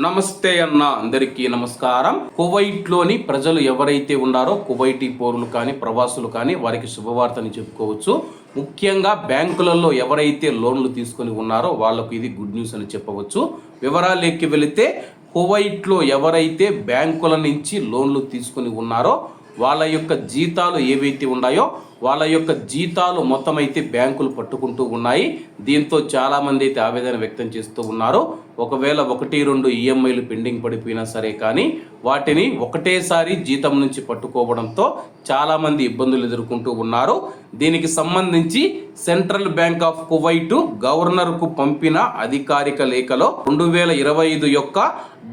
నమస్తే అన్న అందరికీ నమస్కారం. కువైట్లోని ప్రజలు ఎవరైతే ఉన్నారో కువైటీ పౌరులు కానీ ప్రవాసులు కానీ వారికి శుభవార్తని చెప్పుకోవచ్చు. ముఖ్యంగా బ్యాంకులలో ఎవరైతే లోన్లు తీసుకొని ఉన్నారో వాళ్ళకు ఇది గుడ్ న్యూస్ అని చెప్పవచ్చు. వివరాలెక్కి వెళితే కువైట్లో ఎవరైతే బ్యాంకుల నుంచి లోన్లు తీసుకొని ఉన్నారో వాళ్ళ యొక్క జీతాలు ఏవైతే ఉన్నాయో వాళ్ళ యొక్క జీతాలు మొత్తం అయితే బ్యాంకులు పట్టుకుంటూ ఉన్నాయి. దీంతో చాలామంది అయితే ఆవేదన వ్యక్తం చేస్తూ ఉన్నారు. ఒకవేళ ఒకటి రెండు ఈఎంఐలు పెండింగ్ పడిపోయినా సరే కానీ వాటిని ఒకటేసారి జీతం నుంచి పట్టుకోవడంతో చాలామంది ఇబ్బందులు ఎదుర్కొంటూ ఉన్నారు. దీనికి సంబంధించి సెంట్రల్ బ్యాంక్ ఆఫ్ కువైట్ గవర్నర్కు పంపిన అధికారిక లేఖలో రెండు వేల ఇరవై ఐదు యొక్క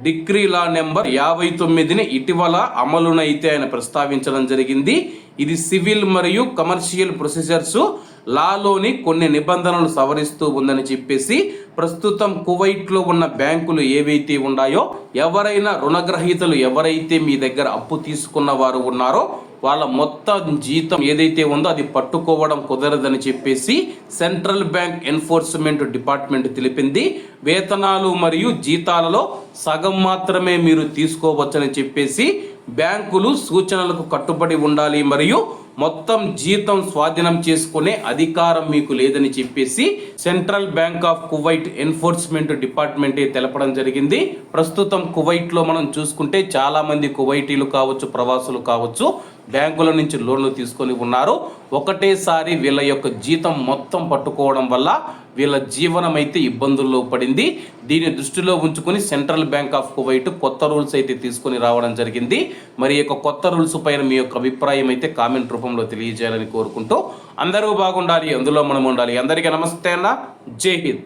డిగ్రీ లా నెంబర్ యాభై తొమ్మిదిని ఇటీవల అమలునైతే ఆయన ప్రస్తావించడం జరిగింది. ఇది సివిల్ మరియు కమర్షియల్ ప్రొసీజర్స్. లాలోని కొన్ని నిబంధనలు సవరిస్తూ ఉందని చెప్పేసి ప్రస్తుతం కువైట్లో ఉన్న బ్యాంకులు ఏవైతే ఉన్నాయో ఎవరైనా రుణగ్రహీతలు ఎవరైతే మీ దగ్గర అప్పు తీసుకున్న వారు ఉన్నారో వాళ్ళ మొత్తం జీతం ఏదైతే ఉందో అది పట్టుకోవడం కుదరదని చెప్పేసి సెంట్రల్ బ్యాంక్ ఎన్ఫోర్స్మెంట్ డిపార్ట్మెంట్ తెలిపింది. వేతనాలు మరియు జీతాలలో సగం మాత్రమే మీరు తీసుకోవచ్చని చెప్పేసి బ్యాంకులు సూచనలకు కట్టుబడి ఉండాలి మరియు మొత్తం జీతం స్వాధీనం చేసుకునే అధికారం మీకు లేదని చెప్పేసి central bank of Kuwait enforcement డిపార్ట్మెంటే తెలపడం జరిగింది. ప్రస్తుతం కువైట్లో మనం చూసుకుంటే చాలామంది కువైటీలు కావచ్చు ప్రవాసులు కావచ్చు బ్యాంకుల నుంచి లోన్లు తీసుకొని ఉన్నారు. ఒకటేసారి వీళ్ళ యొక్క జీతం మొత్తం పట్టుకోవడం వల్ల వీళ్ళ జీవనం అయితే ఇబ్బందుల్లో పడింది. దీన్ని దృష్టిలో ఉంచుకొని సెంట్రల్ బ్యాంక్ ఆఫ్ కువైట్ కొత్త రూల్స్ అయితే తీసుకొని రావడం జరిగింది. మరి యొక్క కొత్త రూల్స్ పైన మీ యొక్క అభిప్రాయం అయితే కామెంట్ రూపంలో తెలియజేయాలని కోరుకుంటూ అందరూ బాగుండాలి అందులో మనం ఉండాలి. అందరికీ నమస్తే అన్న. జై హింద్.